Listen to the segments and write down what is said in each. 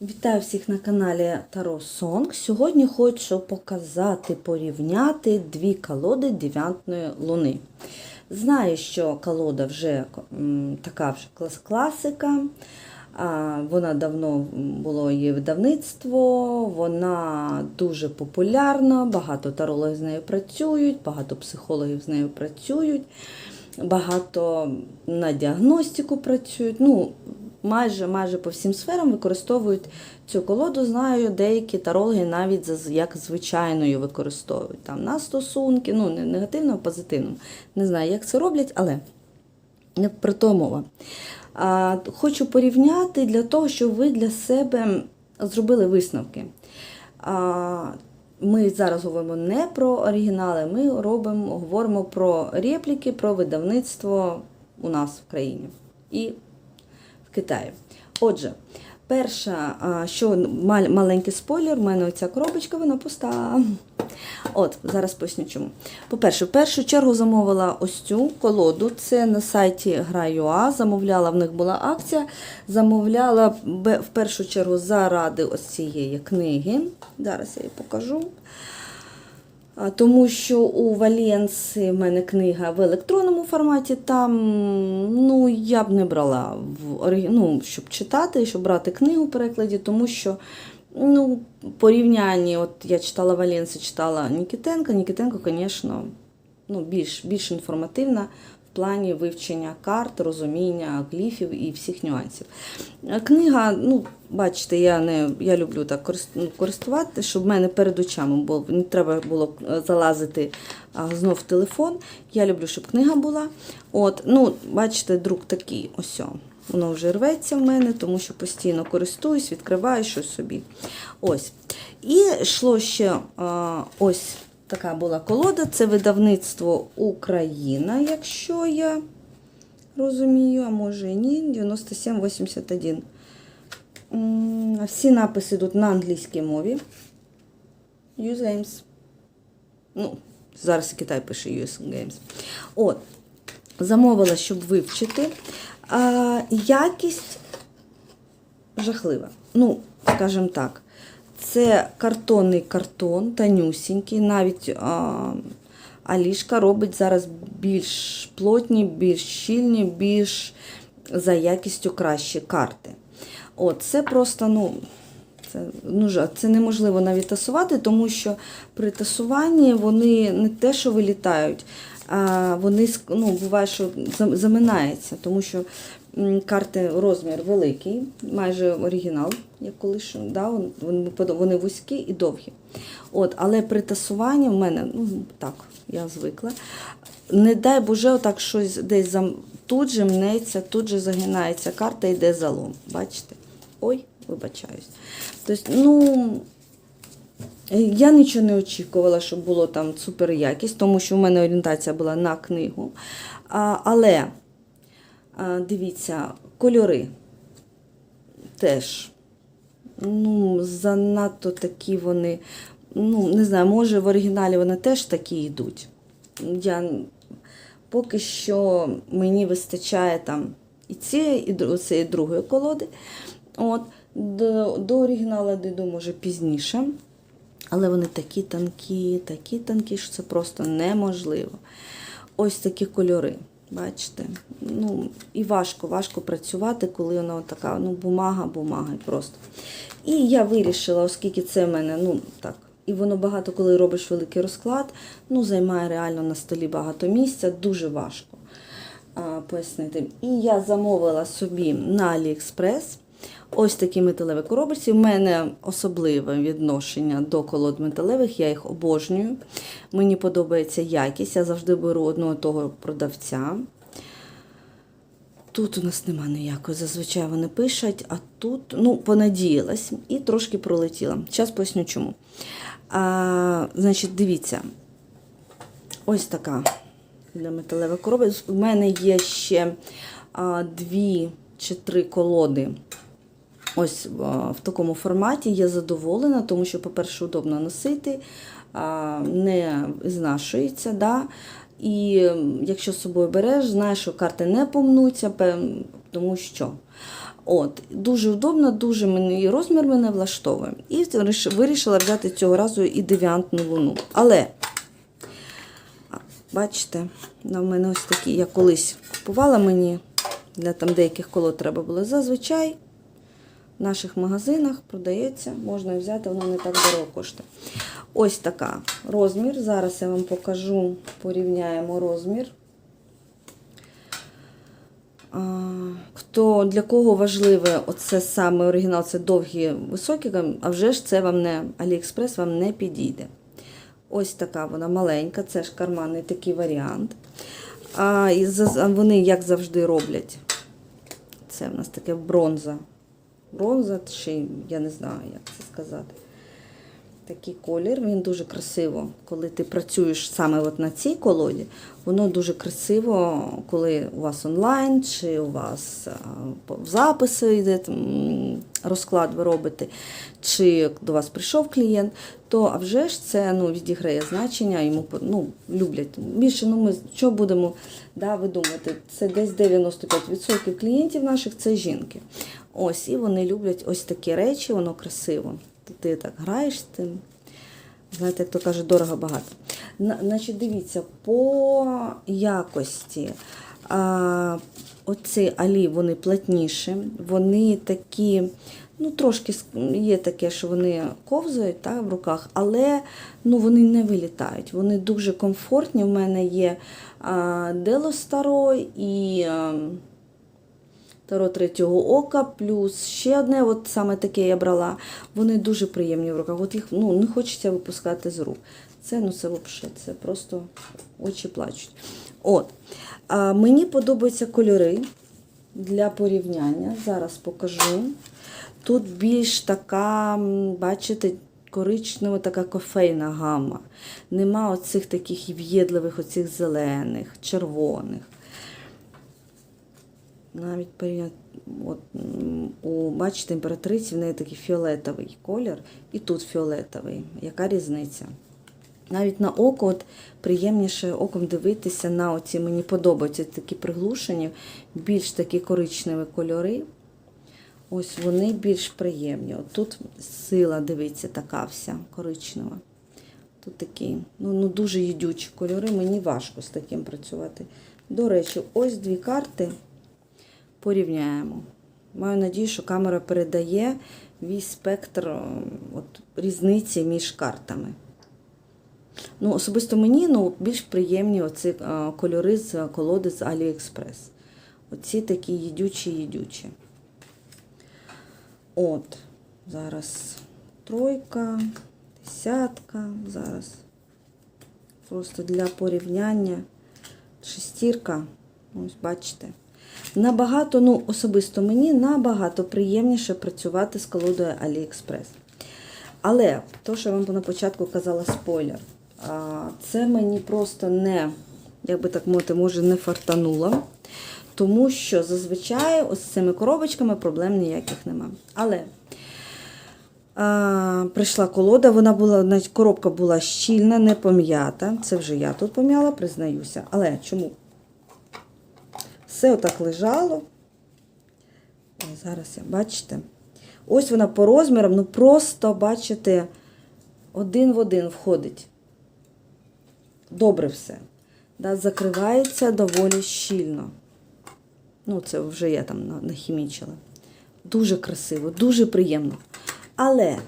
Вітаю всіх на каналі Таро Сонг. Сьогодні хочу показати, порівняти дві колоди дев'ятної луни. Знаю, що колода вже така вже класика. Вона давно було її видавництво, вона дуже популярна, багато тарологів з нею працюють, багато психологів з нею працюють, багато на діагностику працюють. Ну, майже майже по всім сферам використовують цю колоду. Знаю, деякі тарологи навіть як звичайною використовують там на стосунки, ну не негативно, а позитивно. Не знаю, як це роблять, але не про то. Хочу порівняти для того, щоб ви для себе зробили висновки. Ми зараз говоримо не про оригінали, ми робимо, говоримо про репліки, про видавництво у нас в країні і в Китаї. Отже, перша, що маленький спойлер, в мене оця коробочка, вона пуста. От, зараз поясню чому. По-перше, в першу чергу замовила ось цю колоду. Це на сайті Гра.ua. Замовляла, в них була акція. Замовляла в першу чергу заради ось цієї книги. Зараз я її покажу. Тому що у Валенсі в мене книга в електронному форматі, там ну, я б не брала, в, ну, щоб читати, щоб брати книгу в перекладі, тому що ну, порівнянні, от я читала Валенсі, читала Нікітенка. Нікітенко, звісно, ну, більш, більш інформативна в плані вивчення карт, розуміння гліфів і всіх нюансів. Е, Книга, ну, бачите, я не я люблю так ну, користувати, щоб в мене перед очами було, не треба було е, залазити а, знов в телефон. Я люблю, щоб книга була. От, ну, бачите, друк такий, ось. Воно вже рветься в мене, тому що постійно користуюсь, відкриваю щось собі. Ось. І йшло ще а, ось така була колода. Це видавництво Україна, якщо я розумію, а може і ні, 9781. Всі написи йдуть на англійській мові. Use Games. Ну, зараз Китай пише US Games. От. Замовила, щоб вивчити. А, якість жахлива. Ну, скажімо так, це картонний картон, танюсінький, навіть а, Алішка робить зараз більш плотні, більш щільні, більш за якістю кращі карти. От, це просто, ну, це, ну, це неможливо навіть тасувати, тому що при тасуванні вони не те, що вилітають, вони ну, буває, що заминається, тому що карти розмір великий, майже оригінал, як колись, да, вони вузькі і довгі. От, але при тасуванні в мене, ну так, я звикла. Не дай Боже, отак щось десь зам... тут же мнеться, тут же загинається карта, йде залом. Бачите? Ой, вибачаюсь. Тобто, ну, я нічого не очікувала, щоб було там супер якість, тому що в мене орієнтація була на книгу. А, але а, дивіться, кольори теж. Ну, занадто такі вони. Ну, не знаю, може в оригіналі вони теж такі йдуть. Я поки що мені вистачає там і цієї, і цієї другої колоди. От, до, до оригіналу дійду, може, пізніше. Але вони такі тонкі, такі тонкі, що це просто неможливо. Ось такі кольори. Бачите? Ну, і важко, важко працювати, коли вона така, ну, бумага, бумага просто. І я вирішила, оскільки це в мене, ну, так, і воно багато, коли робиш великий розклад, ну, займає реально на столі багато місця, дуже важко а, пояснити. І я замовила собі на AliExpress ось такі металеві коробочці. У мене особливе відношення до колод металевих, я їх обожнюю. Мені подобається якість, я завжди беру одного того продавця. Тут у нас нема ніякої, зазвичай вони пишуть, а тут, ну, понадіялась і трошки пролетіла. Зараз поясню чому. А, значить, дивіться, ось така для металевих коробок. У мене є ще а, дві чи три колоди. Ось в такому форматі я задоволена, тому що, по-перше, удобно носити, не знашується. Да? І якщо з собою береш, знаєш, що карти не помнуться, тому що. От, дуже удобно, дуже мені розмір мене влаштовує. І вирішила взяти цього разу і девіантну луну. Але, бачите, в мене ось такі, я колись купувала мені для там деяких колод треба було. Зазвичай в наших магазинах продається, можна взяти, воно не так дорого коштує. Ось така розмір. Зараз я вам покажу, порівняємо розмір. Хто для кого важливе оце саме оригінал, це довгі високі, а вже ж це вам не Аліекспрес вам не підійде. Ось така вона маленька, це ж карманний такий варіант. А вони, як завжди, роблять. Це в нас таке бронза. Бронза, чи я не знаю, як це сказати. Такий колір, він дуже красиво, коли ти працюєш саме от на цій колоді, воно дуже красиво, коли у вас онлайн, чи у вас в записи йде розклад, ви робите, чи до вас прийшов клієнт, то а вже ж це ну, відіграє значення, йому ну, люблять. Більше ну, ми що будемо да, ви це десь 95% клієнтів наших це жінки. Ось, і вони люблять ось такі речі, воно красиво. Ти так граєш з тим. Знаєте, як то каже, дорого багато. Значить, дивіться, по якості. А, оці алі, вони плотніші, вони такі, ну, трошки є таке, що вони ковзають та, в руках, але ну, вони не вилітають. Вони дуже комфортні. У мене є а, Дело Старо і. А, Таро третього ока, плюс ще одне, от саме таке я брала. Вони дуже приємні в руках. От їх ну, не хочеться випускати з рук. Це ну це взагалі, це просто очі плачуть. От. А, мені подобаються кольори для порівняння. Зараз покажу. Тут більш така, бачите, коричнева така кофейна гама. Нема оцих таких в'єдливих, оцих зелених, червоних навіть порівняти, от, у, бачите, імператриці в неї такий фіолетовий колір, і тут фіолетовий. Яка різниця? Навіть на око от, приємніше оком дивитися на оці, мені подобаються такі приглушені, більш такі коричневі кольори. Ось вони більш приємні. От тут сила, дивіться, така вся коричнева. Тут такі ну, ну, дуже їдючі кольори, мені важко з таким працювати. До речі, ось дві карти порівняємо. Маю надію, що камера передає весь спектр от, різниці між картами. Ну, особисто мені ну, більш приємні оці е, кольори з колоди з AliExpress. Оці такі їдючі-їдючі. От, зараз тройка, десятка, зараз. Просто для порівняння. Шестірка, ось бачите. Набагато, ну, особисто мені набагато приємніше працювати з колодою AliExpress. Але, то, що я вам на початку казала спойлер, це мені просто не, як би так мовити, може, не фартануло. Тому що зазвичай ось з цими коробочками проблем ніяких нема. Але а, прийшла колода, вона була, значить, коробка була щільна, не пом'ята. Це вже я тут пом'яла, признаюся. Але чому? Все отак лежало. Зараз я бачите. Ось вона по розмірам, ну просто, бачите, один в один входить. Добре все. Да, закривається доволі щільно. Ну, це вже я там нахімічила. Дуже красиво, дуже приємно. Але,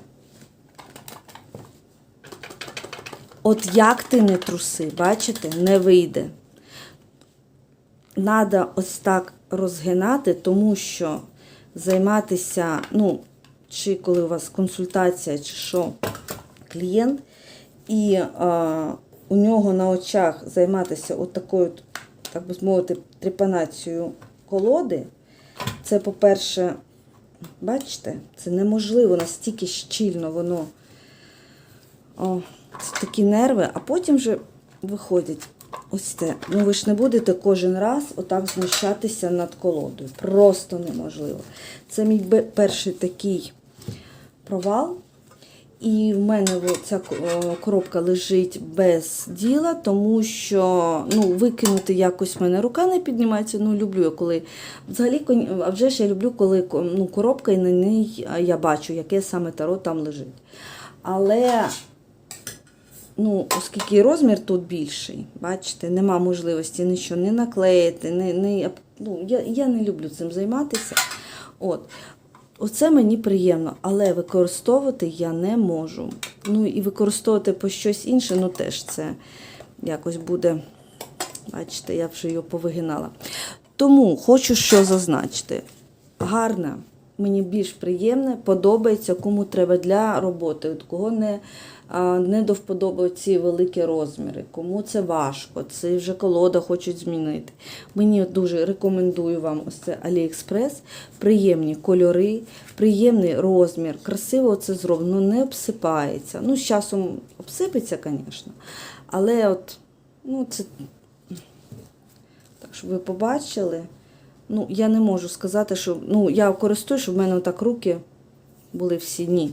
от як ти не труси, бачите, не вийде. Надо ось так розгинати, тому що займатися, ну, чи коли у вас консультація, чи що, клієнт, і а, у нього на очах займатися от такою, так би мовити, трепанацією колоди, це, по-перше, бачите, це неможливо, настільки щільно воно. О, це такі нерви, а потім вже виходять. Ось це. Ну ви ж не будете кожен раз отак знущатися над колодою. Просто неможливо. Це мій перший такий провал. І в мене ця коробка лежить без діла, тому що ну, викинути якось в мене рука не піднімається. Ну, люблю я коли. Взагалі, а вже ж я люблю, коли ну, коробка і на ній я бачу, яке саме таро там лежить. Але ну, оскільки розмір тут більший, бачите, нема можливості нічого не наклеїти, не, не, ну, я, я не люблю цим займатися. От. Оце мені приємно, але використовувати я не можу. Ну і використовувати по щось інше, ну теж це якось буде. Бачите, я вже його повигинала. Тому хочу що зазначити. Гарне, мені більш приємне, подобається, кому треба для роботи, от кого не, не до вподоби ці великі розміри, кому це важко, це вже колода хочуть змінити. Мені дуже рекомендую вам ось це AliExpress. Приємні кольори, приємний розмір, красиво це зроблено, не обсипається. Ну, з часом обсипеться, звісно. Але от, ну, це так, щоб ви побачили. Ну, я не можу сказати, що ну, я користуюсь, щоб в мене так руки були всі ні.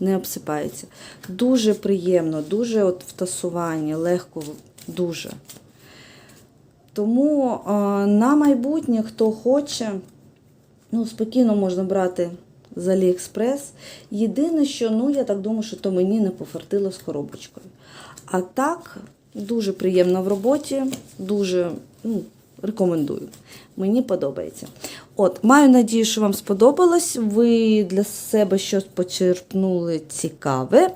Не обсипається. Дуже приємно, дуже от в тасуванні, легко, дуже. Тому на майбутнє, хто хоче, ну, спокійно можна брати з Aliexpress. Єдине, що, ну, я так думаю, що то мені не пофартило з коробочкою. А так, дуже приємно в роботі, дуже ну, рекомендую. Мені подобається. От, маю надію, що вам сподобалось. Ви для себе щось почерпнули цікаве.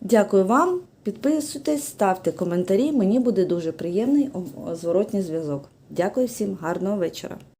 Дякую вам. Підписуйтесь, ставте коментарі. Мені буде дуже приємний зворотній зв'язок. Дякую всім, гарного вечора.